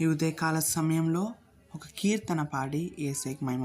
ఈ ఉదయకాల సమయంలో ఒక కీర్తన పాడి ఏసైకి మహిమ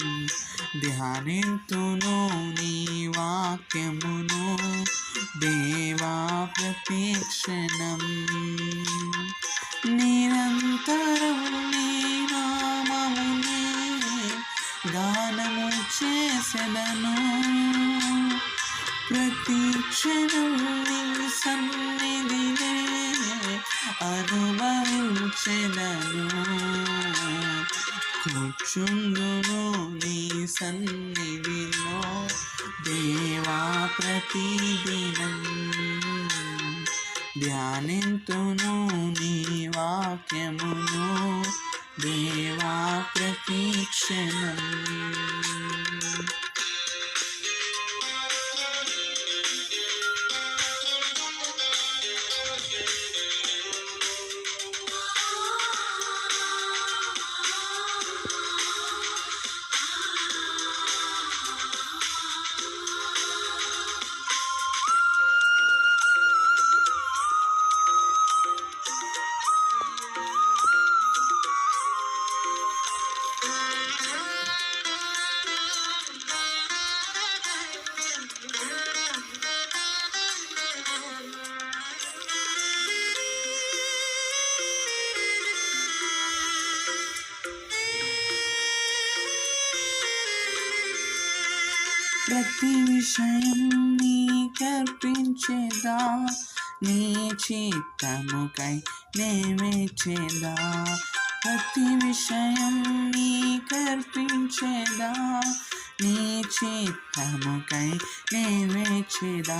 ధ్యానింతును నీ వాక్యమును దేవా ప్రతీక్షణం నిరంతరం నీ నామముని గానము చేసెదను. ప్రతీక్షణం నీ సన్నిధినే అనుభవించెదను. కూర్చుందును సన్నిధిలో దేవా ప్రతిదినం. ధ్యానింతును నీ వాక్యమును దేవా ప్రతీక్షణం ప్రతి విషయం నీకర్పించేదా నీ చిత్తముకై నేమేచేదా ప్రతి విషయం నీకర్పించేదా నీ చిత్తముకై నేమేచేదా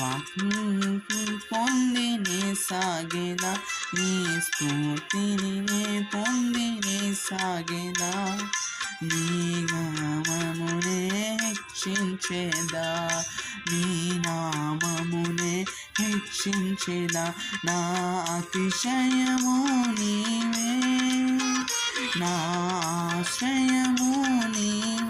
వాక్ని పొంది నే సాగేదా నీ స్ఫూర్తిని నే పొంది నే సాగేదా? నీ నామమునే హెచ్చించేదా. నీ నామమునే హెచ్చించేదా. నా అతిశయము నీవే. నా ఆశ్రయము నీవే.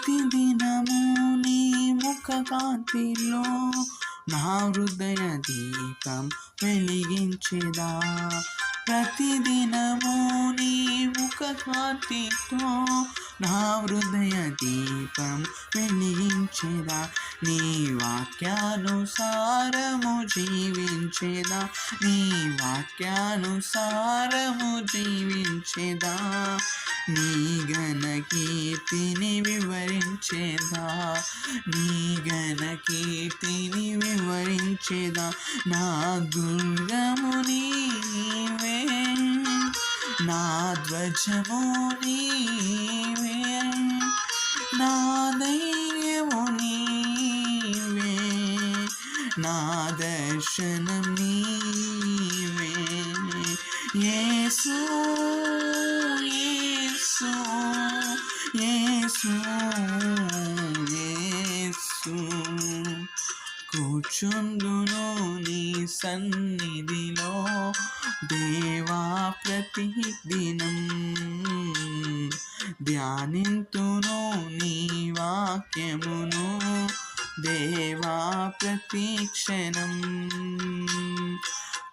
ప్రతిదినము నీ ముఖ కాంతిలో నా హృదయ దీపం వెలిగించేదా? ప్రతిదినము నీ ముఖ కాంతితో నా హృదయ దీపం వెలిగించేదా? నీ వాక్యానుసారము జీవించేదా? నీ వాక్యానుసారము జీవించేదా? నీ గణ కీర్తిని వివరించేదా? నీ గణ కీర్తిని వివరించేదా? నా దుర్గము నీవే నా ధ్వజము నీవే నా దై నా దర్శనం నీవే. యేసు యేసు యేసు యేసు. కూర్చుందును నీ సన్నిధిలో దేవా ప్రతి దిన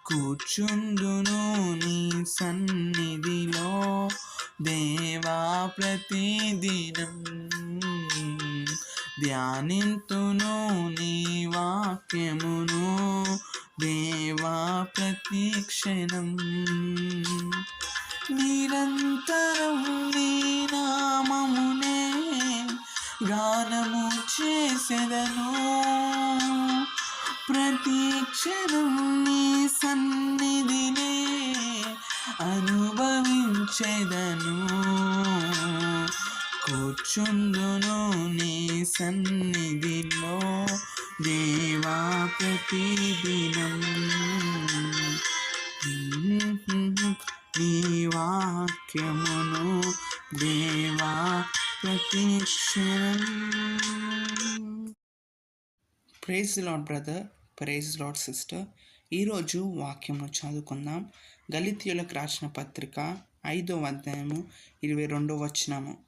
కూర్చుందును నీ సన్నిధిలో దేవా ప్రతిదినం. ధ్యానింతును నీ వాక్యమును దేవా ప్రతిక్షణం. నిరంతరం నీ నామమునే గానము చేసెదను. క్షణం నీ సన్నిధినే అనుభవించెదను. కూర్చుందును నీ సన్నిధిలో దేవా ప్రతిదినం. నీ వాక్యమును దేవా ప్రతిక్షణం. Praise lord brother. Praise lord sister. ఈరోజు వాక్యమును చదువుకుందాం. గలితీయులకు రాసిన పత్రిక ఐదో అధ్యాయము ఇరవై రెండో వచనము.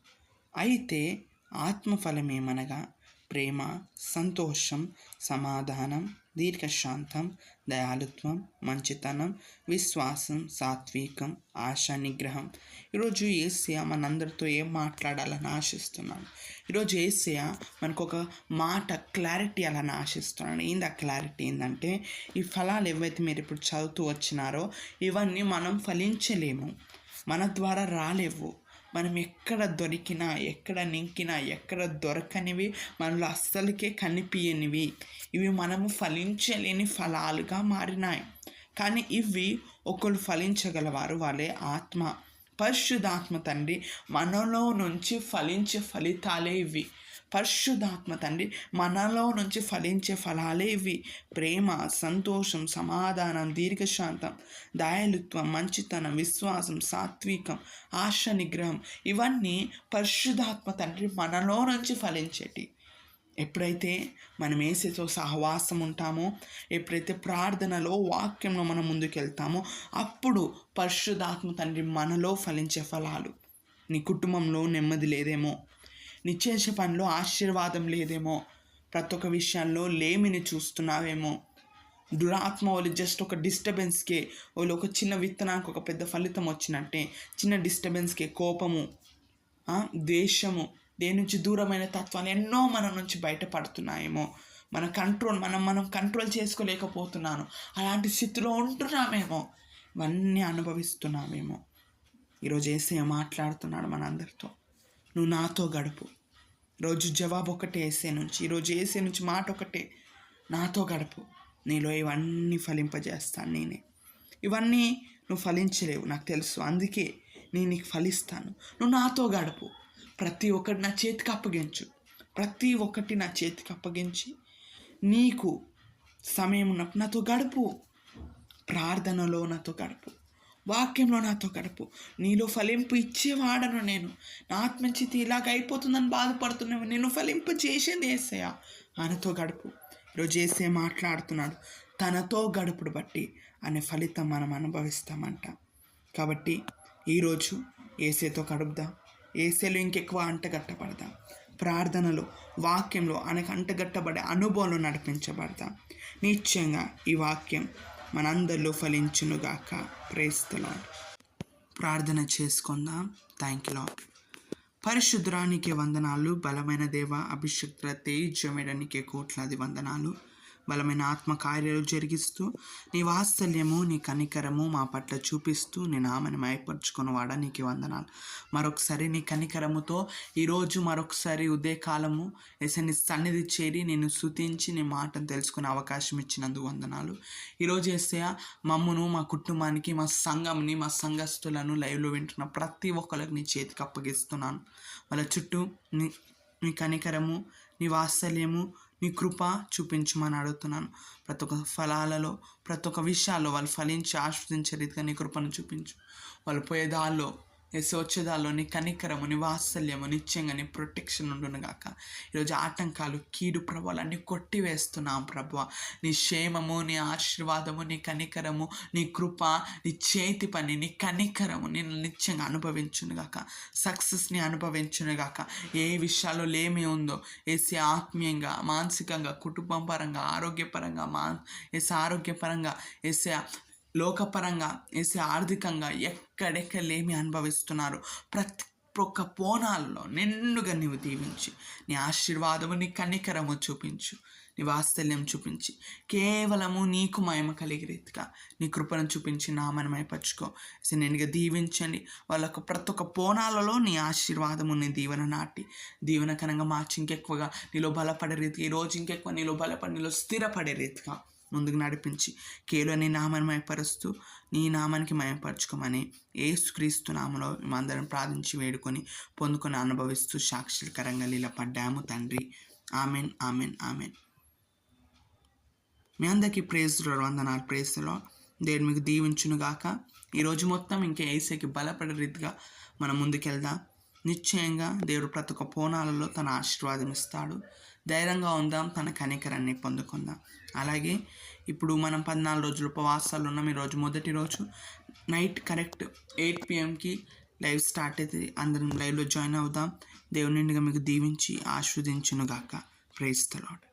అయితే ఆత్మఫలమేమనగా? ప్రేమ సంతోషం సమాధానం దీర్ఘశాంతం దయాలుత్వం మంచితనం విశ్వాసం సాత్వికం ఆశా నిగ్రహం. ఈరోజు ఏసియా మనందరితో ఏం మాట్లాడాలని ఆశిస్తున్నాను? ఈరోజు ఏసియా మనకు ఒక మాట క్లారిటీ అలని ఆశిస్తున్నాను ఏంది ఆ క్లారిటీ? ఏంటంటే ఈ ఫలాలు ఏవైతే మీరు ఇప్పుడు చదువుతూ వచ్చినారో ఇవన్నీ మనం ఫలించలేము. మన ద్వారా రాలేవు. మనం ఎక్కడ దొరికినా ఎక్కడ నింకినా ఎక్కడ దొరకనివి మనలో అస్సలకే కనిపించనివి ఇవి మనము ఫలించలేని ఫలాలుగా మారినాయి. కానీ ఇవి ఒకరు ఫలించగలవారు వాళ్ళే ఆత్మ. పరిశుద్ధాత్మ తండ్రి మనలో నుంచి ఫలించే ఫలితాలే ఇవి. పరిశుద్ధాత్మ తండ్రి మనలో నుంచి ఫలించే ఫలాలే ఇవి. ప్రేమ సంతోషం సమాధానం దీర్ఘశాంతం దయాలుత్వం మంచితనం విశ్వాసం సాత్వికం ఆశ నిగ్రహం ఇవన్నీ పరిశుద్ధాత్మ తండ్రి మనలో నుంచి ఫలించేటి. ఎప్పుడైతే మనం ఏసేతో సహవాసం ఉంటామో ఎప్పుడైతే ప్రార్థనలో వాక్యంలో మనం ముందుకెళ్తామో అప్పుడు పరిశుద్ధాత్మ తండ్రి మనలో ఫలించే ఫలాలు. నీ కుటుంబంలో నెమ్మది లేదేమో. నిశ్చేష పనిలో ఆశీర్వాదం లేదేమో. ప్రతి ఒక్క విషయాల్లో లేమిని చూస్తున్నావేమో. దురాత్మ వాళ్ళు జస్ట్ ఒక డిస్టర్బెన్స్కే వాళ్ళు ఒక చిన్న విత్తనానికి ఒక పెద్ద ఫలితం వచ్చినట్టే. చిన్న డిస్టర్బెన్స్కే కోపము ద్వేషము దేని నుంచి దూరమైన తత్వాలు ఎన్నో మన నుంచి బయటపడుతున్నాయేమో. మన కంట్రోల్ మనం మనం కంట్రోల్ చేసుకోలేకపోతున్నాను. అలాంటి స్థితిలో ఉంటున్నామేమో. ఇవన్నీ అనుభవిస్తున్నామేమో. ఈరోజు ఏసే మాట్లాడుతున్నాడు మనందరితో. నువ్వు నాతో గడుపు. రోజు జవాబు ఒకటే ఏసే నుంచి ఈరోజు ఏసే నుంచి మాట ఒకటే నాతో గడుపు. నీలో ఇవన్నీ ఫలింపజేస్తాను నేనే. ఇవన్నీ నువ్వు ఫలించలేవు నాకు తెలుసు. అందుకే నేను నీకు ఫలిస్తాను. నువ్వు నాతో గడుపు. ప్రతి ఒక్కటి నా చేతికి అప్పగించు. ప్రతి ఒక్కటి నా చేతికి అప్పగించి నీకు సమయం ఉన్నప్పుడు నాతో గడుపు. ప్రార్థనలో నాతో గడుపు. వాక్యంలో నాతో గడుపు. నీలో ఫలింపు ఇచ్చేవాడను నేను. నా ఆత్మచితి ఇలాగ అయిపోతుందని బాధపడుతున్నావు నేను ఫలింపు చేసేది ఏసయ్యా. ఆయనతో గడుపు. ఈరోజు ఏసే మాట్లాడుతున్నాడు. తనతో గడుపుడు బట్టి అనే ఫలితం మనం అనుభవిస్తామంట. కాబట్టి ఈరోజు ఏసేతో గడుపుదాం? ఏసేలో ఇంకెక్కువ అంటగట్టబడదాం ప్రార్థనలో వాక్యంలో అనేక అంటగట్టబడే అనుభవంలో నడిపించబడతాం నిశ్చయంగా ఈ వాక్యం మనందరిలో ఫలించునుగాక. ప్రేస్తలో ప్రార్థన చేసుకుందాం. థ్యాంక్ యూ లాడ్ పరిశుద్రానికి వందనాలు బలమైన దేవ అభిషక్త తేజమేడానికి కోట్లాది వందనాలు. బలమైన ఆత్మ కార్యాలు జరిగిస్తూ నీ వాత్సల్యము నీ కనికరము మా పట్ల చూపిస్తూ నీ నామని మయపరుచుకున్నవాడా నీకు వందనాలు. మరొకసారి నీ కనికరముతో ఈరోజు మరొకసారి ఉదయకాలము ఎసని నీ సన్నిధి చేరి నేను శుతించి నీ మాటను తెలుసుకునే అవకాశం ఇచ్చినందుకు వందనాలు. ఈరోజు వేస్తే మమ్మను మా కుటుంబానికి మా సంఘంని మా సంఘస్థులను లైవ్లో వింటున్న ప్రతి ఒక్కరికి నీ చేతికి అప్పగిస్తున్నాను. వాళ్ళ చుట్టూ నీ నీ కనికరము నీ వాత్సల్యము నీ కృప చూపించమని అడుగుతున్నాను. ప్రతి ఒక్క ఫలాలలో ప్రతి ఒక్క విషయాల్లో వాళ్ళు ఫలించి ఆస్వాదించే రీతిగా నీ కృపను చూపించు. వాళ్ళు పోయే దారిలో యశోచదాలోని కనికరముని దారిలో వాత్సల్యము నిత్యంగా నీ ప్రొటెక్షన్ ఉండును గాక ఈరోజు ఆటంకాలు కీడు ప్రభావాలన్నీ కొట్టివేస్తున్నాం ప్రభు నీ క్షేమము నీ ఆశీర్వాదము నీ కనికరము నీ కృప నీ చేతి పని నీ కనికరము నేను నిత్యంగా అనుభవించును గాక సక్సెస్ని అనుభవించును గాక ఏ విషయాల్లో లేమి ఉందో ఏసీ ఆత్మీయంగా మానసికంగా కుటుంబం పరంగా ఆరోగ్యపరంగా మా ఏసీ ఆరోగ్యపరంగా ఏసీ లోకపరంగా ఏసీ ఆర్థికంగా ఎక్కడెక్కలేమి అనుభవిస్తున్నారు? ప్రతి ఒక్క పోనాలలో నిండుగా నీవు దీవించి. నీ ఆశీర్వాదము నీ కనికరము చూపించు. నీ వాత్సల్యం చూపించి. కేవలము నీకు మయమ కలిగే రీతిగా నీ కృపను చూపించి నామని మైపరుచుకో నిన్నుగా దీవించండి. వాళ్ళకు ప్రతి ఒక్క పోనాలలో నీ ఆశీర్వాదము నీ దీవెన నాటి. దీవెనకరంగా మార్చి ఇంకెక్కువగా నీలో బలపడే రీతిగా ఈరోజు ఇంకెక్కువ నీలో బలపడి నీలో స్థిరపడే రీతిగా ముందుకు నడిపించి కేవలం నీ నామాన్ని మయపరుస్తూ నీ నామానికి మయపరచుకోమని ఏసుక్రీస్తు నామలో మేమందరం ప్రార్థించి వేడుకొని పొందుకొని అనుభవిస్తూ సాక్షికరంగా ఇలా పడ్డాము తండ్రి. Amen amen amen. మీ అందరికీ ప్రేజ్లో వందనాలు. ప్రేస్లో దేవుడు మీకు దీవించును గాక. ఈరోజు మొత్తం ఇంకా ఏసీకి బలపడే రీతిగా మనం ముందుకెళ్దాం. నిశ్చయంగా దేవుడు ప్రతి ఒక్క పోనాలలో తన ఆశీర్వాదం ఇస్తాడు. ధైర్యంగా ఉందాం తన కనికరాన్ని పొందుకుందాం. అలాగే ఇప్పుడు మనం పద్నాలుగు రోజులు ఉపవాసాలు ఉన్నాం. ఈరోజు మొదటి రోజు. నైట్ కరెక్ట్ ఎయిట్ పిఎంకి లైవ్ స్టార్ట్ అవుతుంది అందరం లైవ్లో జాయిన్ అవుదాం. దేవుని మీకు దీవించి ఆస్వాదించునుగాక ప్రేస్తలాడు